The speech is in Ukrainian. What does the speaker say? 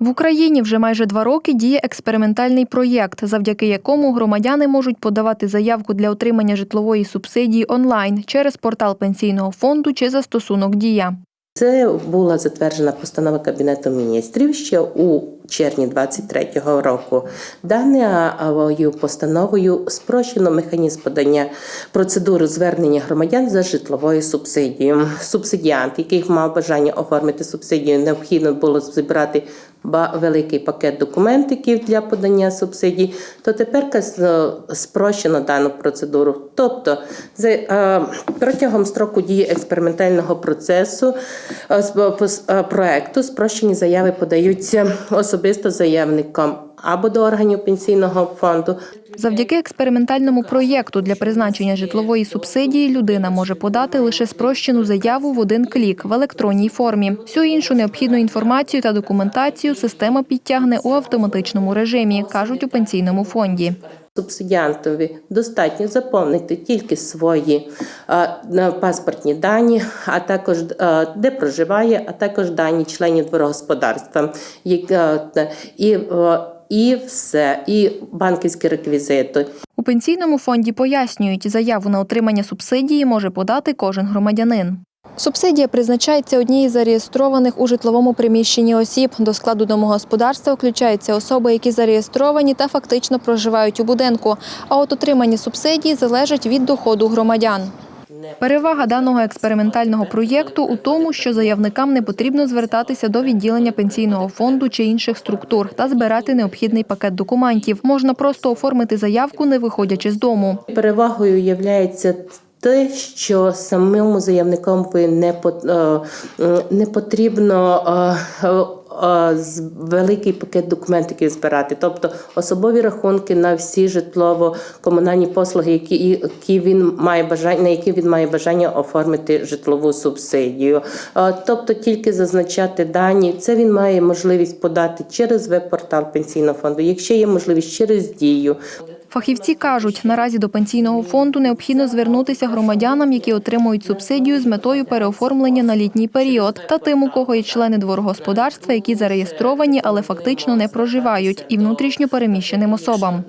В Україні вже майже два роки діє експериментальний проєкт, завдяки якому громадяни можуть подавати заявку для отримання житлової субсидії онлайн через портал пенсійного фонду чи застосунок Дія. Це була затверджена постанова Кабінету міністрів ще у червні 2023 року. Даною постановою спрощено механізм подання процедури звернення громадян за житловою субсидією. Субсидіант, який мав бажання оформити субсидію, необхідно було зібрати великий пакет документиків для подання субсидій, то тепер спрощено дану процедуру. Тобто, е, протягом строку дії експериментального процесу е, е, проекту спрощені заяви подаються особисто заявником або до органів пенсійного фонду, Завдяки експериментальному проєкту для призначення житлової субсидії людина може подати лише спрощену заяву в один клік в електронній формі. Всю іншу необхідну інформацію та документацію система підтягне у автоматичному режимі, кажуть у пенсійному фонді. Субсидіантові достатньо заповнити тільки свої е, паспортні дані, а також е, де проживає, а також дані членів дворогосподарства. Е, І, і все, і банківські реквізити. У пенсійному фонді пояснюють, заяву на отримання субсидії може подати кожен громадянин. Субсидія призначається одній із зареєстрованих у житловому приміщенні осіб. До складу домогосподарства включаються особи, які зареєстровані та фактично проживають у будинку. А от отримання субсидії залежить від доходу громадян. Перевага даного експериментального проєкту у тому, що заявникам не потрібно звертатися до відділення пенсійного фонду чи інших структур та збирати необхідний пакет документів. Можна просто оформити заявку, не виходячи з дому. Перевагою є те, що самому не, по- е, не потрібно е, е, великий пакет документів збирати, тобто особові рахунки на всі житлово-комунальні послуги, які, які він має бажання, на які він має бажання оформити житлову субсидію. Е, Тобто тільки зазначати дані, це він має можливість подати через веб-портал пенсійного фонду, якщо є можливість через дію. Фахівці кажуть, наразі до пенсійного фонду необхідно звернутися громадянам, які отримують субсидію з метою переоформлення на літній період, та тим, у кого є члени дворогосподарства, які зареєстровані, але фактично не проживають, і внутрішньо переміщеним особам.